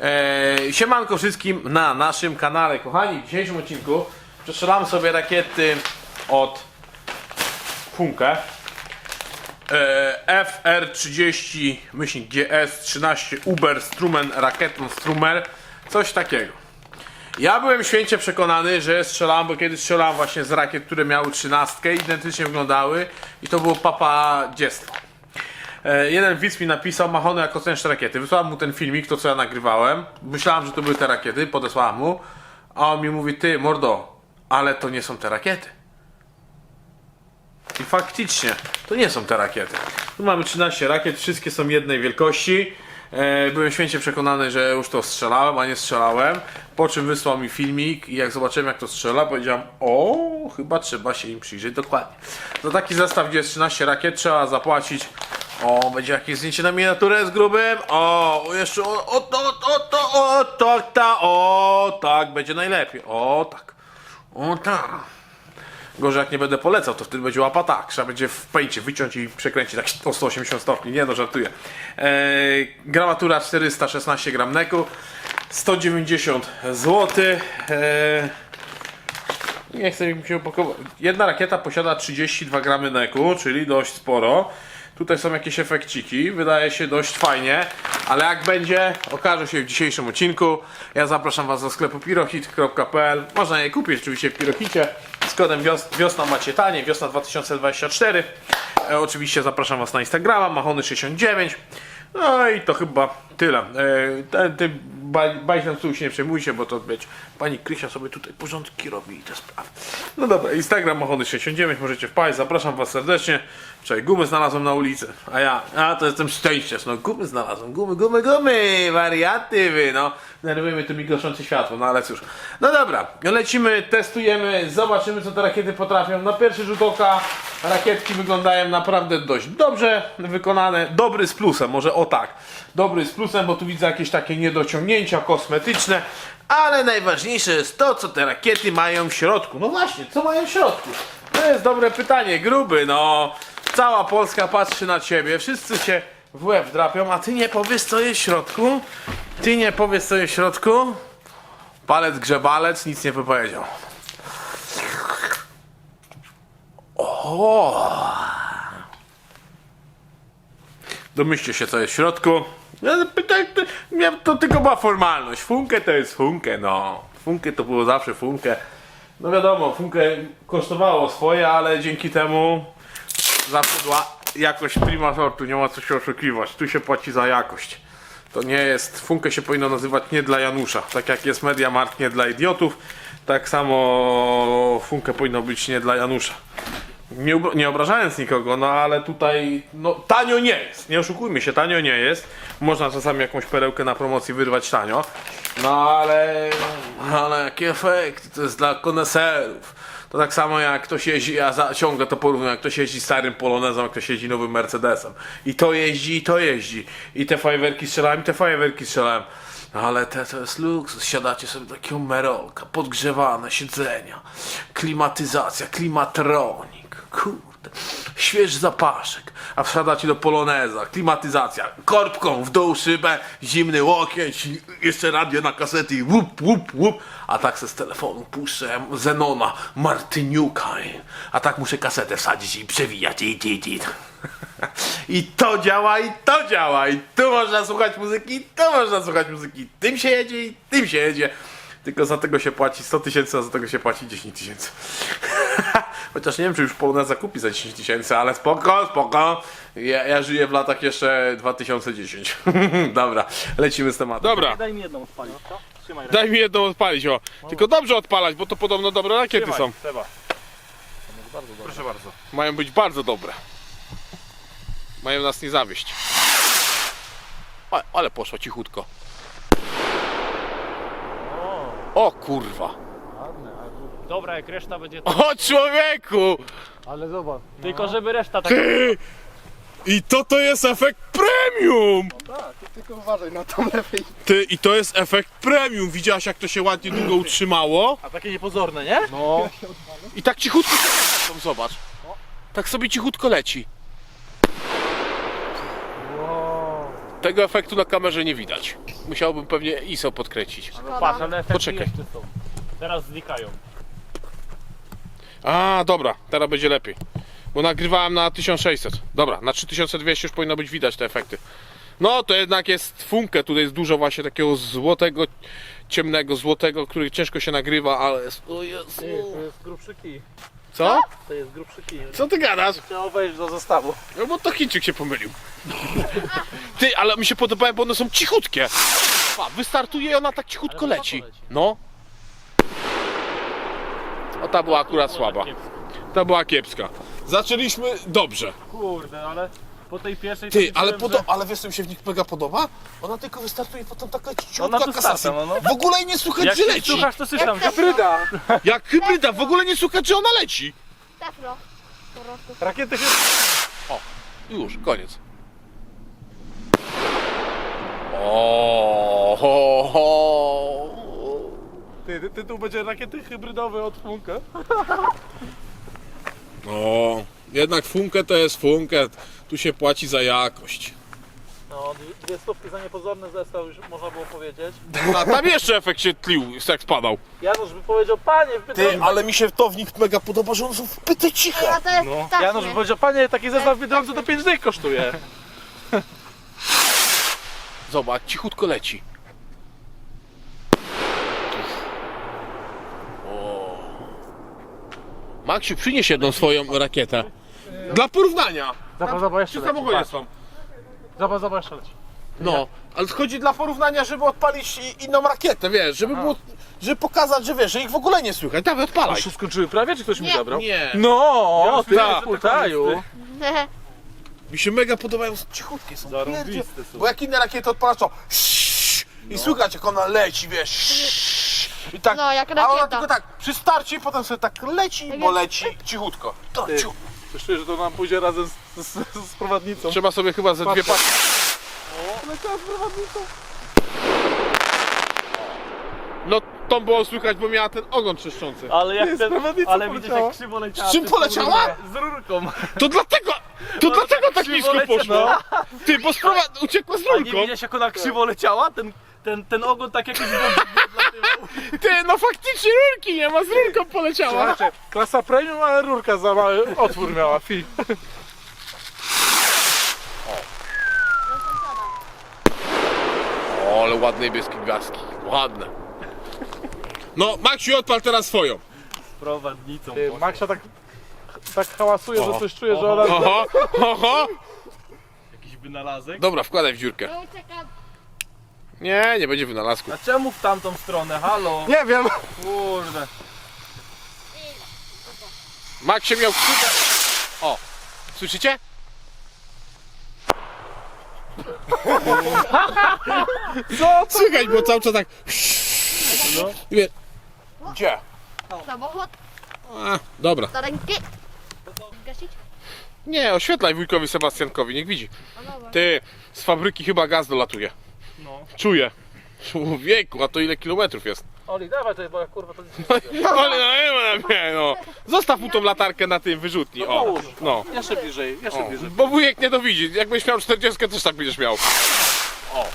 E, siemanko wszystkim na naszym kanale. Kochani, w dzisiejszym odcinku przestrzelam sobie rakiety od Funke. E, FR30 myślnik GS13 Uber Strumen Raketą Strumer. Coś takiego. Ja byłem święcie przekonany, że strzelałem, bo kiedyś strzelałem właśnie z rakiet, które miały trzynastkę, identycznie wyglądały i to było papa dziecko. E, jeden widz mi napisał Mahony jako cięższe rakiety. Wysłałem mu ten filmik, to co ja nagrywałem. Myślałem, że to były te rakiety, podesłałem mu. A on mi mówi, ty mordo, ale to nie są te rakiety. I faktycznie, to nie są te rakiety. Tu mamy 13 rakiet, wszystkie są jednej wielkości. E, byłem święcie przekonany, że już to strzelałem, a nie strzelałem. Po czym wysłał mi filmik i jak zobaczyłem jak to strzela, powiedziałem, o, chyba trzeba się im przyjrzeć dokładnie. Za taki zestaw, gdzie jest 13 rakiet, trzeba zapłacić. O, będzie jakieś zdjęcie na miniaturę z grubym. O, jeszcze o, o, to, o, to, o, to, ta, o, tak, będzie najlepiej. O, tak. O, tak. Gorzej jak nie będę polecał, to wtedy będzie łapa tak. Trzeba będzie w pęcie wyciąć i przekręcić tak o 180 stopni. Nie no, żartuję. Eee, gramatura 416 gram neku. 190 zł. Eee, nie chcę mi się upakować. Jedna rakieta posiada 32 gramy neku, czyli dość sporo. Tutaj są jakieś efekciki, wydaje się dość fajnie, ale jak będzie, okaże się w dzisiejszym odcinku. Ja zapraszam Was do sklepu pirohit.pl. Można je kupić oczywiście w Pirohicie. Z kodem wios wiosna macie tanie, wiosna 2024. E, oczywiście zapraszam Was na Instagrama, Mahony69. No i to chyba tyle. E, ten, tym baj- bajtem tu się nie przejmujcie, bo to być pani Krysia sobie tutaj porządki robi i te sprawy. No dobra, Instagram Mahony69, możecie wpaść, zapraszam Was serdecznie. Wczoraj gumy znalazłem na ulicy, a ja, a to jestem szczęściarz, no gumy znalazłem, gumy, gumy, gumy, wariaty wy, no. Nerwujemy tu migoczące światło, no ale cóż. No dobra, lecimy, testujemy, zobaczymy co te rakiety potrafią. Na pierwszy rzut oka rakietki wyglądają naprawdę dość dobrze wykonane, dobry z plusem, może o tak. Dobry z plusem, bo tu widzę jakieś takie niedociągnięcia kosmetyczne, ale najważniejsze jest to, co te rakiety mają w środku. No właśnie, co mają w środku? To jest dobre pytanie, gruby, no. Cała Polska patrzy na ciebie, wszyscy się w łeb drapią, a ty nie powiesz, co jest w środku? Ty nie powiesz, co jest w środku? Palec grzebalec nic nie wypowiedział. O! Domyślcie się, co jest w środku. Pytaj, to, ja, to tylko była formalność. Funkę to jest funkę, no. Funkę to było zawsze funkę. No wiadomo, funkę kosztowało swoje, ale dzięki temu zawsze była jakość prima sortu, nie ma co się oszukiwać. Tu się płaci za jakość. To nie jest, funkę się powinno nazywać nie dla Janusza. Tak jak jest Mediamarkt nie dla idiotów, tak samo funkę powinno być nie dla Janusza. Nie, nie obrażając nikogo, no ale tutaj no, tanio nie jest. Nie oszukujmy się, tanio nie jest. Można czasami jakąś perełkę na promocji wyrwać tanio. No ale, ale jaki efekt, to jest dla koneserów. To tak samo jak ktoś jeździ, ja za, ciągle to porównuję, jak ktoś jeździ starym Polonezem, jak ktoś jeździ nowym Mercedesem. I to jeździ, i to jeździ. I te fajerwerki strzelałem, i te fajerwerki strzelałem. No ale te to jest luksus, siadacie sobie do takiego merolka, podgrzewane siedzenia, klimatyzacja, klimatronik, kurde, śwież zapaszek, a wsiadacie do poloneza, klimatyzacja, korbką w dół szybę, zimny łokieć, jeszcze radio na kasety i łup, łup, łup, a tak se z telefonu puszczę Zenona, Martyniuka, a tak muszę kasetę wsadzić i przewijać i, i, i. I to działa, i to działa, i tu można słuchać muzyki, i tu można słuchać muzyki. Tym się jedzie, i tym się jedzie. Tylko za tego się płaci 100 tysięcy, a za tego się płaci 10 tysięcy. Chociaż nie wiem, czy już Poloneza kupi za 10 tysięcy, ale spoko, spoko. Ja, ja żyję w latach jeszcze 2010. Dobra, lecimy z tematem. Dobra, Daj mi jedną odpalić, co? Trzymaj rękę. daj mi jedną odpalić, o. Tylko dobrze odpalać, bo to podobno dobre rakiety Trzymaj, są. Trzeba. Bardzo dobrze. Proszę bardzo. Mają być bardzo dobre. Mają nas nie zawieść. O, ale poszło cichutko. O kurwa. Dobra, jak reszta będzie... O człowieku! Ale zobacz. Tylko żeby reszta tak... Ty! I to to jest efekt premium! Tak, tylko uważaj na tą lewej. Ty, i to jest efekt premium. Widziałaś jak to się ładnie długo utrzymało? A takie niepozorne, nie? No. I tak cichutko tam zobacz. Tak sobie cichutko leci. Tego efektu na kamerze nie widać. musiałbym pewnie ISO podkręcić. Patrz, ale efekty Poczekaj. jeszcze są. Teraz znikają. A, dobra, teraz będzie lepiej. Bo nagrywałem na 1600. Dobra, na 3200 już powinno być widać te efekty. No, to jednak jest funkę, tutaj jest dużo właśnie takiego złotego, ciemnego, złotego, który ciężko się nagrywa, ale jest... O Jezu. to jest grubszy kij. Co? To jest grubszy kij. Co ty gadasz? Trzeba wejść do zestawu. No bo to Chińczyk się pomylił. Ty, ale mi się podobają, bo one są cichutkie. Pa, wystartuje i ona tak cichutko leci. No. O, ta była akurat słaba. Ta była kiepska. Zaczęliśmy dobrze. Kurde, ale po tej pierwszej... Ty, to ale, podo- ale wiesz co mi się w nich mega podoba? Ona tylko wystartuje potem tak leci Ona tu starta, no, no. W ogóle jej nie że słychać, Jak że się leci. słuchasz, to słyszałem. Jak hybryda. Jak hybryda, w ogóle nie słychać, że ona leci. Teflo. Po prostu. Rakiety się... Już, koniec. O, ho, ho. Ty, tytuł będzie rakiety hybrydowe od Funka. No, jednak funkę to jest funkę. Tu się płaci za jakość. No, dwie- stówki za niepozorny zestaw już można było powiedzieć. A tam jeszcze efekt się tlił, jak spadał. Janusz by powiedział, panie, w Biedronce... ale mi się to w nich mega podoba, że one są wpyte ciche. A to jest No. tak, Janusz by powiedział, panie, taki zestaw w Biedronce to 5 dych kosztuje. Zobacz, cichutko leci. Maksiu, przynieś jedną swoją rakietę. Dla porównania. Zobacz, zobacz, jeszcze Czy leci. samochodzie Patrz. są? Zobacz, zobacz, jeszcze leci. No, ale chodzi dla porównania, żeby odpalić i- inną rakietę, wiesz, żeby było, żeby pokazać, że wiesz, że ich w ogóle nie słychać. Dawaj, odpalaj. Już się skończyły prawie, czy ktoś mi Nie. zabrał? Nie. No, ty tak. w hultaju. Mi się mega podobają, cichutkie są. Zarąbiste pierdzie- są. Bo jak inne rakiety odpalasz, to i słychać jak ona leci, wiesz. I tak, No, jak A ona rakieta. tylko tak przy starcie i potem sobie tak leci, bo leci cichutko. To, Ty. ciu. Coś czuję, że to nam pójdzie razem z, z, z prowadnicą. Trzeba sobie chyba ze dwie paczki. Leciała z prowadnicą. No tą było słychać, bo miała ten ogon czyszczący. Ale jak ten, prowadnicą ale widzisz poleciała. jak krzywo leciała. Z czym ty, poleciała? Z rurką. To dlatego, to dlatego tak krzywo nisko poszło. no. Ty, bo sprowa- uciekła z A nie rurką. widziałeś jak ona krzywo leciała? Ten, ten, ten ogon tak jakiś był Ty, no faktycznie rurki nie ma, z rurką poleciała. Słuchajcie, klasa premium, ale rurka za mały otwór miała. Fi. O, ale ładne niebieskie gwiazdki. Ładne. No, Maksiu, odpal teraz swoją. Prowadnicą. Ty, Maxia tak, tak hałasuje, że coś czuje, że ona... Oho, oho. Jakiś wynalazek? Dobra, wkładaj w dziurkę. No uciekam. Nie, nie będzie wynalazku. A czemu w tamtą stronę? Halo? Nie wiem. Kurde. Max się miał. O, słyszycie? Co? Słychać, bo cały czas tak... I wie- Gdzie? Samochód A, dobra. do ręki. Gasić? Nie, oświetlaj wujkowi Sebastiankowi, niech widzi. O dobra. Ty, z fabryki chyba gaz dolatuje. No. Czuję. Wieku, a to ile kilometrów jest? Oli, dawaj to, bo ja kurwa to Ale no, nie ma, nie, no. Zostaw mu tą latarkę na tym wyrzutni. O, połóż. no. Jeszcze bliżej, jeszcze O, bliżej. bo wujek nie dowidzi. Jakbyś miał 40, też tak będziesz miał. O.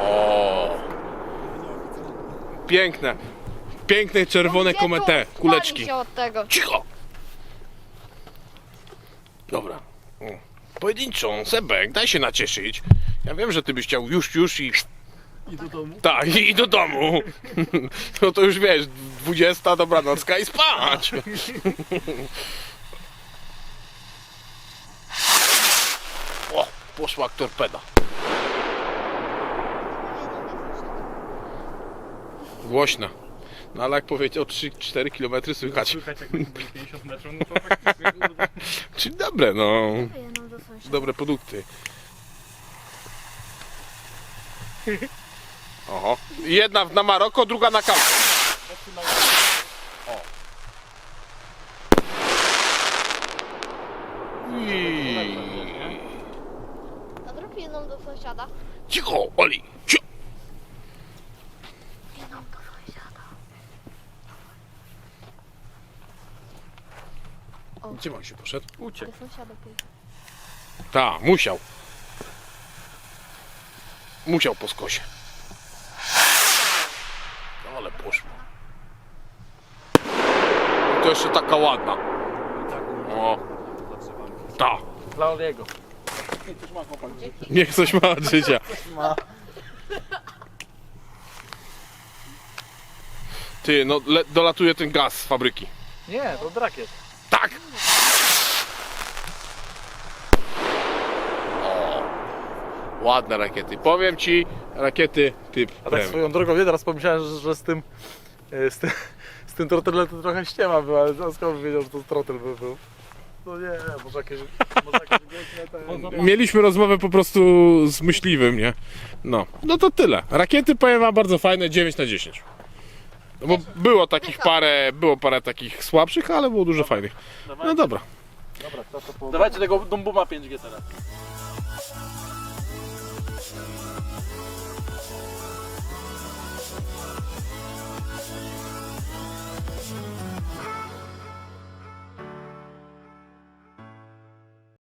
O. Piękne. Piękne czerwone Gdzie kuleczki. Pali się od tego. Cicho! Dobra. O. Pojedynczą, Sebek, daj się nacieszyć. Ja wiem, że ty byś chciał już, już i... I do domu. Tak, i i do domu. No to już wiesz, 20, dobranocka i spać. O, poszła torpeda. Głośna. No ale jak powiedział 3-4 km słychać. Słychać jak będzie 50 metrów, no to faktycznie kurde. Czyli dobre, no. Dobre produkty. Oho. Jedna na Maroko, druga na Kalkę. O. I... A zrób jedną do sąsiada. Cicho, Oli. Cicho. Jedną do sąsiada. Gdzie on się poszedł? Uciekł. Do sąsiada pójdę. Ta, musiał. musiał po skosie. Ale poszło. I to jeszcze taka ładna. O. Ta. Dla Oliego. Niech coś ma od życia. Ty, no le, dolatuje ten gaz z fabryki. Nie, to drakiet. Tak! Ładne rakiety. Powiem ci, rakiety typ A tak premium. swoją drogą, nie teraz pomyślałem, że, że z tym e, z tym, z tym trotelem to trochę ściema była, ale skąd wiedział, że to trotel by był? No nie, może jakieś, może jakieś piękne te... Mieliśmy rozmowę po prostu z myśliwym, nie? No, no to tyle. Rakiety powiem wam bardzo fajne, 9 na 10. No bo było takich parę, było parę takich słabszych, ale było dużo fajnych. No dobra. Dawajcie tego Dumbuma 5G teraz.